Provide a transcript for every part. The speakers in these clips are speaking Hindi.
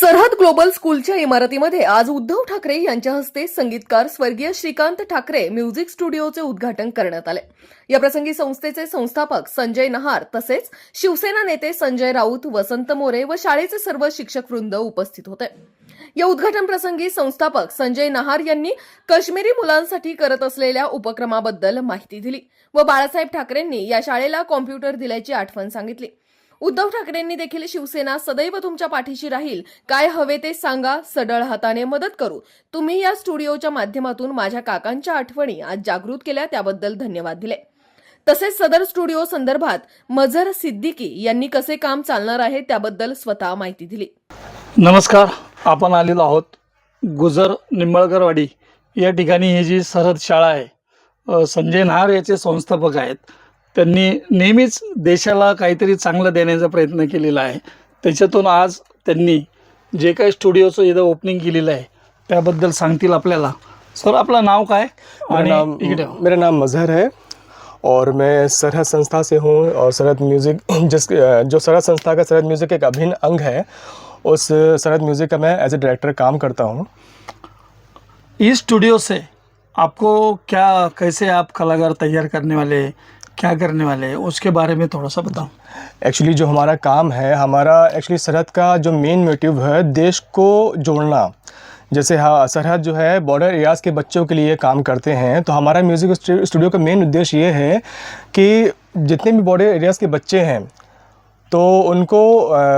सरहद ग्लोबल स्कूलच्या इमारतीमध्ये आज उद्धव ठाकरे यांच्या हस्ते संगीतकार स्वर्गीय श्रीकांत ठाकरे म्युझिक स्टुडिओचे उद्घाटन करण्यात आले. याप्रसंगी संस्थेचे संस्थापक संजय नहार तसेच शिवसेना नेते संजय राऊत वसंत मोरे व शाळेचे सर्व शिक्षक वृंद उपस्थित होते. या उद्घाटन प्रसंगी संस्थापक संजय नहार यांनी काश्मीरी मुलांसाठी करत असलेल्या उपक्रमाबद्दल माहिती दिली व बाळासाहेब ठाकरेंनी या शाळेला कॉम्प्युटर दिल्याची आठवण सांगितली. उद्धव ठाकरेंनी देखील शिवसेना सदैव तुमच्या पाठीशी राहील. काय हवे ते सांगा सडळ हाताने मदत करू. तुम्ही या स्टुडिओच्या माध्यमातून माझ्या काकांच्या आठवणी आज जागृत केल्या त्याबद्दल धन्यवाद दिले. तसेच सदर स्टुडिओ संदर्भात मजर सिद्दीकी यांनी कसे काम चालणार आहे त्याबद्दल स्वतः माहिती दिली. नमस्कार आपण आलेलो आहोत गुजर निंबळगरवाडी या ठिकाणी ही जी सरहद शाळा आहे संजय नहार याचे संस्थापक आहेत. त्यांनी नेहमीच देशाला काहीतरी चांगलं देण्याचा प्रयत्न केलेला आहे. त्याच्यातून आज त्यांनी जे काही स्टुडिओचं इथं ओपनिंग केलेलं आहे त्याबद्दल सांगतील आपल्याला. सर आपलं नाव काय? आणि नाम इकडे मेरा नाम मजहर है और मैं सरहद संस्था से हूँ और सरहद म्यूज़िक जिस जो सरहद संस्था का सरहद म्यूज़िक एक अभिन्न अंग है उस सरहद म्यूज़िक का मैं एज ए डायरेक्टर काम करता हूँ। इस स्टूडियो से आपको क्या कैसे आप कलाकार तैयार करने वाले क्या करने वाले हैं? उसके बारे में थोड़ा सा बताओ। एक्चुअली जो हमारा काम है, हमारा एक्चुअली सरहद का जो मेन मोटिव है, देश को जोड़ना। जैसे हाँ सरहद जो है बॉर्डर एरियाज़ के बच्चों के लिए काम करते हैं तो हमारा म्यूज़िक स्टूडियो का मेन उद्देश्य ये है कि जितने भी बॉर्डर एरियाज़ के बच्चे हैं तो उनको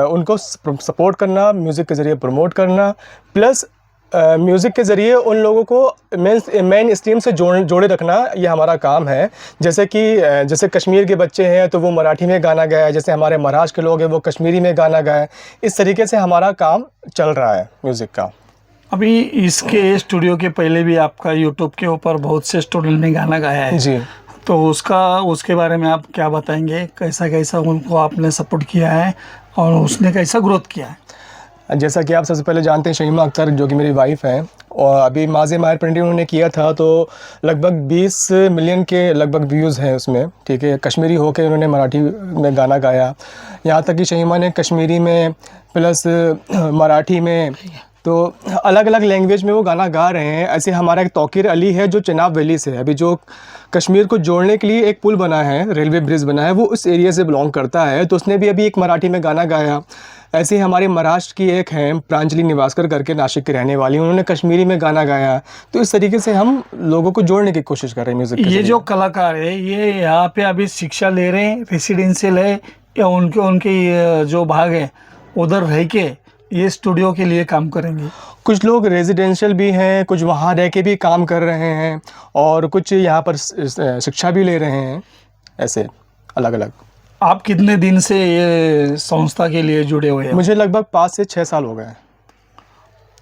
उनको सपोर्ट करना म्यूज़िक के ज़रिए प्रमोट करना प्लस म्यूज़िक के ज़रिए उन लोगों को मेन मेन स्ट्रीम से जोड़ जोड़े रखना ये हमारा काम है। जैसे कि जैसे कश्मीर के बच्चे हैं तो वो मराठी में गाना गाए जैसे हमारे महाराष्ट्र के लोग हैं वो कश्मीरी में गाना गाए इस तरीके से हमारा काम चल रहा है म्यूज़िक का। अभी इसके स्टूडियो के पहले भी आपका यूट्यूब के ऊपर बहुत से स्टूडेंट ने गाना गाया है। जी। तो उसका उसके बारे में आप क्या बताएँगे? कैसा कैसा उनको आपने सपोर्ट किया है? और उसने कैसा ग्रोथ किया है? जैसा कि आप सबसे पहले जानते हैं शहीमा अख्तर, जो कि मेरी वाइफ हैं, और अभी माजे मायर प्रिंटिंग उन्होंने किया था तो लगभग 20 मिलियन के लगभग व्यूज़ हैं उसमें, ठीक है? कश्मीरी होकर उन्होंने मराठी में गाना गाया। यहाँ तक कि शहीमा ने कश्मीरी में प्लस मराठी में तो अलग अलग लैंग्वेज में वो गाना गा रहे हैं। ऐसे हमारा एक तौकीर अली है जो चनाब वैली से है। अभी जो कश्मीर को जोड़ने के लिए एक पुल बना है रेलवे ब्रिज बना है वो उस एरिया से बिलोंग करता है। तो उसने भी अभी एक मराठी में गाना गाया। ऐसे ही हमारे महाराष्ट्र की एक हैं प्रांजलि निवासकर करके नासिक की रहने वाली। उन्होंने कश्मीरी में गाना गाया। तो इस तरीके से हम लोगों को जोड़ने की कोशिश कर रहे हैं म्यूज़िक ये जो कलाकार है ये यहाँ पे अभी शिक्षा ले रहे हैं रेसिडेंशियल है या उनके उनके जो भाग है उधर रह के ये स्टूडियो के लिए काम करेंगे। कुछ लोग रेजिडेंशियल भी हैं कुछ वहाँ रह के भी काम कर रहे हैं और कुछ यहाँ पर शिक्षा भी ले रहे हैं ऐसे अलग अलग आप कितने दिन से ये संस्था के लिए जुड़े हुए हैं? मुझे लगभग पाच से छः साल हो गए हैं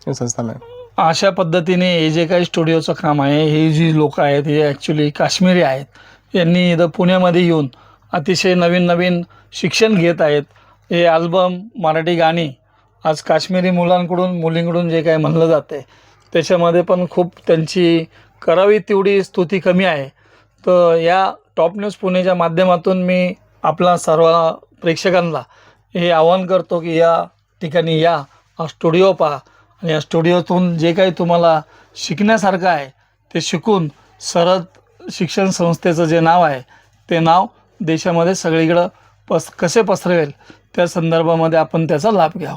इस संस्था में। अशा पद्धतीने हे जे काही स्टुडिओचं काम आहे हे जी लोक आहेत हे ॲक्च्युली काश्मीरी आहेत यांनी इथं पुण्यामध्ये येऊन अतिशय नवीन नवीन शिक्षण घेत आहेत हे अल्बम मराठी गाणी आज काश्मीरी मुलांकडून मुलींकडून जे काही म्हणलं जाते त्याच्यामध्ये पण खूप त्यांची करावी तेवढी स्तुती कमी आहे. तर या टॉप न्यूज पुणेच्या माध्यमातून मी आपला सर्व प्रेक्षकांना हे आवाहन करतो की या ठिकाणी या हा स्टुडिओ पहा. आणि या स्टुडिओतून जे काही तुम्हाला शिकण्यासारखं आहे ते शिकून सरद शिक्षण संस्थेचं जे नाव आहे ते नाव देशामध्ये सगळीकडं पस कसे पसरवेल त्या संदर्भामध्ये आपण त्याचा लाभ घ्यावा.